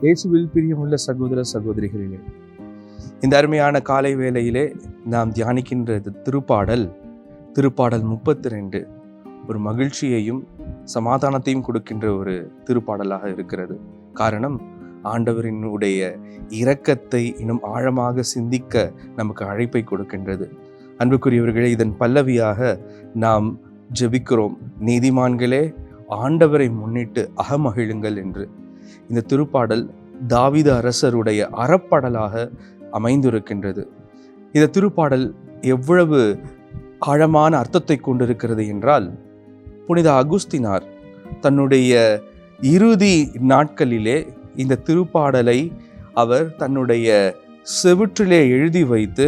இயேசுவில் பிரியமுள்ள சகோதர சகோதரிகளே இந்த அருமையான காலை வேளையிலே நாம் தியானிக்கின்ற திருப்பாடல் திருப்பாடல் முப்பத்தி ரெண்டு ஒரு மகிழ்ச்சியையும் சமாதானத்தையும் கொடுக்கின்ற ஒரு திருப்பாடலாக இருக்கிறது. காரணம் ஆண்டவரினுடைய இரக்கத்தை இன்னும் ஆழமாக சிந்திக்க நமக்கு அழைப்பை கொடுக்கின்றது. அன்புக்குரியவர்களே இதன் பல்லவியாக நாம் ஜெபிக்கிறோம். நீதிமான்களே ஆண்டவரை முன்னிட்டு அகமகிழுங்கள் என்று. இந்த திருப்பாடல் தாவித அரசருடைய அறப்பாடலாக அமைந்திருக்கின்றது. இந்த திருப்பாடல் எவ்வளவு ஆழமான அர்த்தத்தை கொண்டிருக்கிறது என்றால் புனித அகுஸ்தினார் தன்னுடைய இறுதி நாட்களிலே இந்த திருப்பாடலை அவர் தன்னுடைய செவிற்றிலே எழுதி வைத்து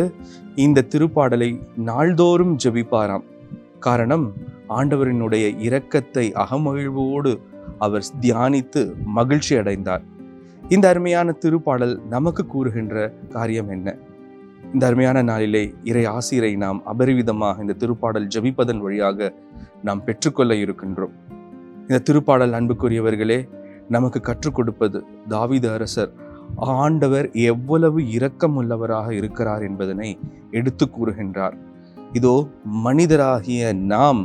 இந்த திருப்பாடலை நாள்தோறும் ஜெபிப்பாராம். காரணம் ஆண்டவரினுடைய இரக்கத்தை அகமகிழ்வோடு அவர் தியானித்து மகிழ்ச்சி அடைந்தார். இந்த அருமையான திருப்பாடல் நமக்கு கூறுகின்ற காரியம் என்ன? இந்த அருமையான நாளிலே இறை ஆசிரை நாம் அபரிவிதமாக இந்த திருப்பாடல் ஜபிப்பதன் வழியாக நாம் பெற்றுக்கொள்ள இருக்கின்றோம். இந்த திருப்பாடல் அன்புக்குரியவர்களே நமக்கு கற்றுக் கொடுப்பது தாவித அரசர் ஆண்டவர் எவ்வளவு இரக்கம் உள்ளவராக இருக்கிறார் என்பதனை எடுத்து கூறுகின்றார். இதோ மனிதராகிய நாம்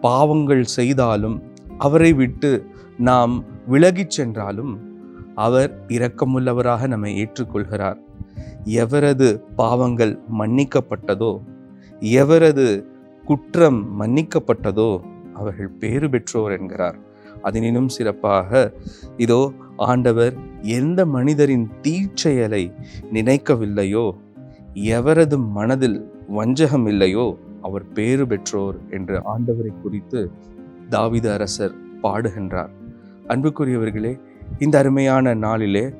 பாவங்கள் செய்தாலும் அவரை விட்டு நாம் விலகிச் சென்றாலும் அவர் இரக்கமுள்ளவராக நம்மை ஏற்றுக்கொள்கிறார். எவரது பாவங்கள் மன்னிக்கப்பட்டதோ எவரது குற்றம் மன்னிக்கப்பட்டதோ அவர்கள் பேறு பெற்றோர் என்கிறார். அதனினும் சிறப்பாக இதோ ஆண்டவர் எந்த மனிதரின் தீச்செயலை நினைக்கவில்லையோ எவரது மனதில் வஞ்சகம் இல்லையோ அவர் பேறு பெற்றோர் என்று ஆண்டவரை குறித்து தாவித அரசர் பாடுகின்றார். அன்புக்குரியவர்களே இந்த அருமையான நாளிலே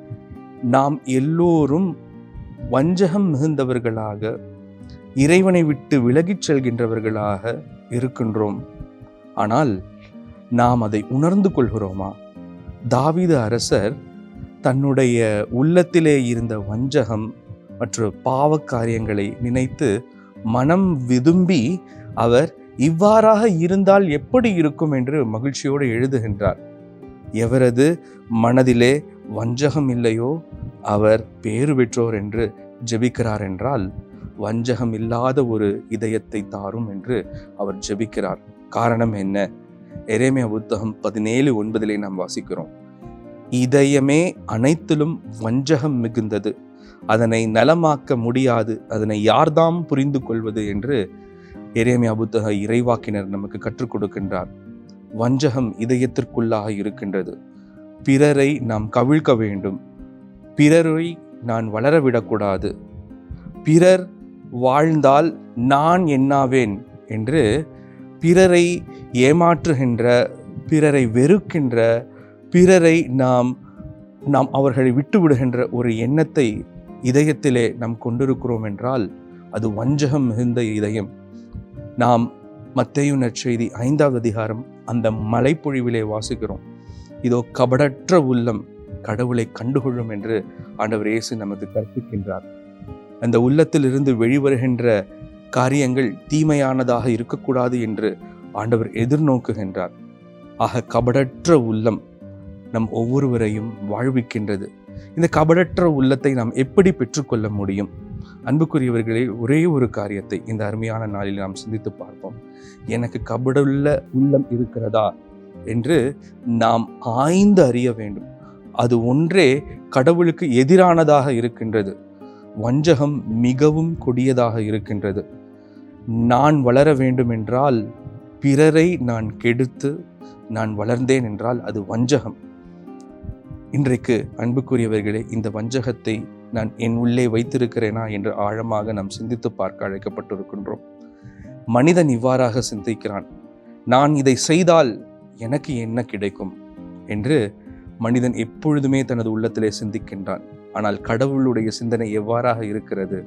நாம் எல்லோரும் வஞ்சகம் மிகுந்தவர்களாக இறைவனை விட்டு விலகிச் செல்கின்றவர்களாக இருக்கின்றோம். ஆனால் நாம் அதை உணர்ந்து கொள்கிறோமா? தாவீது அரசர் தன்னுடைய உள்ளத்திலே இருந்த வஞ்சகம் மற்றும் பாவ காரியங்களை நினைத்து மனம் விதும்பி அவர் இவ்வாறாக இருந்தால் எப்படி இருக்கும் என்று மகிழ்ச்சியோடு எழுதுகின்றார். எவரது மனதிலே வஞ்சகம் இல்லையோ அவர் பேறு பெற்றோர் என்று ஜெபிக்கிறார் என்றால் வஞ்சகம் இல்லாத ஒரு இதயத்தை தாரும் என்று அவர் ஜெபிக்கிறார். காரணம் என்ன? எரேமியா புத்தகம் பதினேழு ஒன்பதிலே நாம் வாசிக்கிறோம். இதயமே அனைத்திலும் வஞ்சகம் மிகுந்தது. அதனை நலமாக்க முடியாது. அதனை யார்தாம் புரிந்து கொள்வது என்று எரேமியா புத்தக இறைவாக்கினர் நமக்கு கற்றுக் கொடுக்கின்றார். வஞ்சகம் இதயத்திற்குள்ளாக இருக்கின்றது. பிறரை நாம் கவிழ்க்க வேண்டும். பிறரை நான் வளரவிடக்கூடாது. பிறர் வாழ்ந்தால் நான் என்னாவேன் என்று பிறரை ஏமாற்றுகின்ற பிறரை வெறுக்கின்ற பிறரை நாம் நாம் அவர்களை விட்டு விடுகின்ற ஒரு எண்ணத்தை இதயத்திலே நாம் கொண்டிருக்கிறோம் என்றால் அது வஞ்சகம் மிகுந்த இதயம். நாம் மத்தேயு நற்செய்தி ஐந்தாவது அதிகாரம். அந்த மலைப்பொழிவிலே வாசிக்கிறோம். இதோ கபடற்ற உள்ளம் கடவுளை கண்டுகொள்ளும் என்று ஆண்டவர் இயேசு நமக்கு கற்பிக்கின்றார். அந்த உள்ளத்திலிருந்து வெளிவருகின்ற காரியங்கள் தீமையானதாக இருக்கக்கூடாது என்று ஆண்டவர் எதிர்நோக்குகின்றார். ஆக கபடற்ற உள்ளம் நம் ஒவ்வொருவரையும் வாழ்விக்கின்றது. இந்த கபடற்ற உள்ளத்தை நாம் எப்படி பெற்றுக்கொள்ள முடியும்? அன்புக்குரியவர்களே ஒரே ஒரு காரியத்தை இந்த அருமையான நாளில் நாம் சிந்தித்து பார்ப்போம். எனக்கு கபடுள்ள உள்ளம் இருக்கிறதா என்று நாம் ஆய்ந்து அறிய வேண்டும். அது ஒன்றே கடவுளுக்கு எதிரானதாக இருக்கின்றது. வஞ்சகம் மிகவும் கொடியதாக இருக்கின்றது. நான் வளர வேண்டும் என்றால் பிறரை நான் கெடுத்து நான் வளர்ந்தேன் என்றால் அது வஞ்சகம். இன்றைக்கு அன்புக்குரியவர்களே இந்த வஞ்சகத்தை நான் என் உள்ளே வைத்திருக்கிறேனா என்று ஆழமாக நாம் சிந்தித்து பார்க்க அழைக்கப்பட்டிருக்கின்றோம். மனிதன் இவ்வாறாக சிந்திக்கிறான் நான் இதை செய்தால் எனக்கு என்ன கிடைக்கும்? என்று மனிதன் எப்பொழுதுமே தனது உள்ளத்திலே சிந்திக்கின்றான். ஆனால் கடவுளுடைய சிந்தனை எவ்வாறாக இருக்கிறது?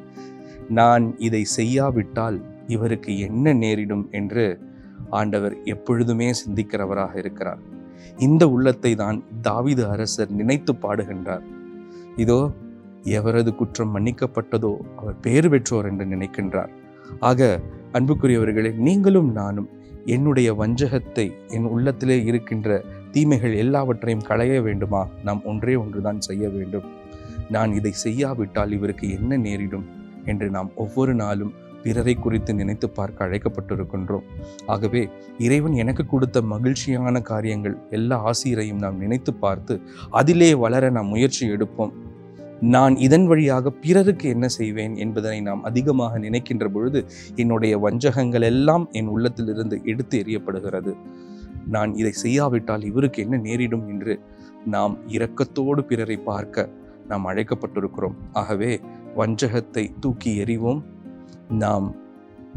நான் இதை செய்யாவிட்டால் இவருக்கு என்ன நேரிடும்? என்று ஆண்டவர் எப்பொழுதுமே சிந்திக்கிறவராக இருக்கிறார். இந்த உள்ளத்தை தான் தாவிது அரசர் நினைத்து பாடுகின்றார். இதோ எவரது குற்றம் மன்னிக்கப்பட்டதோ அவர் பேறு பெற்றோர் என்று நினைக்கின்றார். ஆக அன்புக்குரியவர்களே நீங்களும் நானும் என்னுடைய வஞ்சகத்தை என் உள்ளத்திலே இருக்கின்ற தீமைகள் எல்லாவற்றையும் களைய வேண்டுமா? நாம் ஒன்றே ஒன்றுதான் செய்ய வேண்டும். நான் இதை செய்யாவிட்டால் இவருக்கு என்ன நேரிடும் என்று நாம் ஒவ்வொரு நாளும் பிறரை குறித்து நினைத்து பார்க்க அழைக்கப்பட்டிருக்கின்றோம். ஆகவே இறைவன் எனக்கு கொடுத்த மகிழ்ச்சியான காரியங்கள் எல்லா ஆசிரியரையும் நாம் நினைத்து பார்த்து அதிலே வளர நாம் முயற்சி எடுப்போம். நான் இதன் வழியாக பிறருக்கு என்ன செய்வேன் என்பதனை நாம் அதிகமாக நினைக்கின்ற பொழுது என்னுடைய வஞ்சகங்கள் எல்லாம் என் உள்ளத்திலிருந்து எடுத்து எறியப்படுகிறது. நான் இதை செய்யாவிட்டால் இவருக்கு என்ன நேரிடும் என்று நாம் இரக்கத்தோடு பிறரை பார்க்க நாம் அழைக்கப்பட்டிருக்கிறோம். ஆகவே வஞ்சகத்தை தூக்கி எறிவோம். நாம்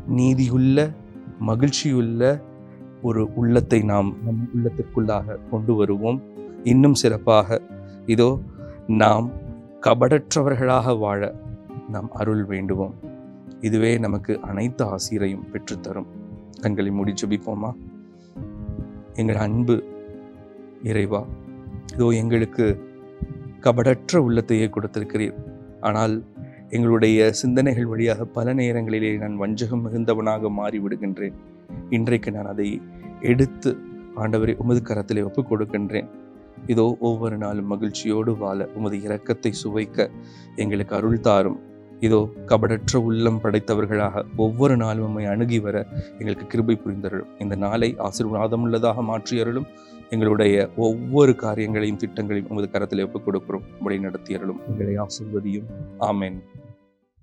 நீதியுள்ள மகிழ்ச்சியுள்ள ஒரு உள்ளத்தை நாம் நம் உள்ளத்திற்குள்ளாக கொண்டு வருவோம். இன்னும் சிறப்பாக இதோ நாம் கபடற்றவர்களாக வாழ நாம் அருள் வேண்டுவோம். இதுவே நமக்கு அனைத்து ஆசிரையும் பெற்றுத்தரும். கண்களை மூடி ஜபிப்போமா? எங்கள் அன்பு இறைவா இதோ எங்களுக்கு கபடற்ற உள்ளத்தையே கொடுத்திருக்கிறீர். ஆனால் எங்களுடைய சிந்தனைகள் வழியாக பல நேரங்களிலே நான் வஞ்சகம் மிகுந்தவனாக மாறிவிடுகின்றேன். இன்றைக்கு நான் அதை எடுத்து ஆண்டவரை உமது கரத்திலே ஒப்புக் கொடுக்கின்றேன் இதோ ஒவ்வொரு நாளும் மகிழ்ச்சியோடு வாழ உமது இரக்கத்தை சுவைக்க எங்களுக்கு அருள் தாரும். இதோ கபடற்ற உள்ளம் படைத்தவர்களாக ஒவ்வொரு நாளும் உம்மை அணுகி வர எங்களுக்கு கிருபை புரிந்தருளும். இந்த நாளை ஆசீர்வாதமுள்ளதாக மாற்றி அருளும். எங்களுடைய ஒவ்வொரு காரியங்களையும் திட்டங்களையும் உமது கரத்தில் ஒப்புக் கொடுக்கிறோம். வழி நடத்தி அருளும். எங்களை ஆசிர்வதியும். ஆமேன்.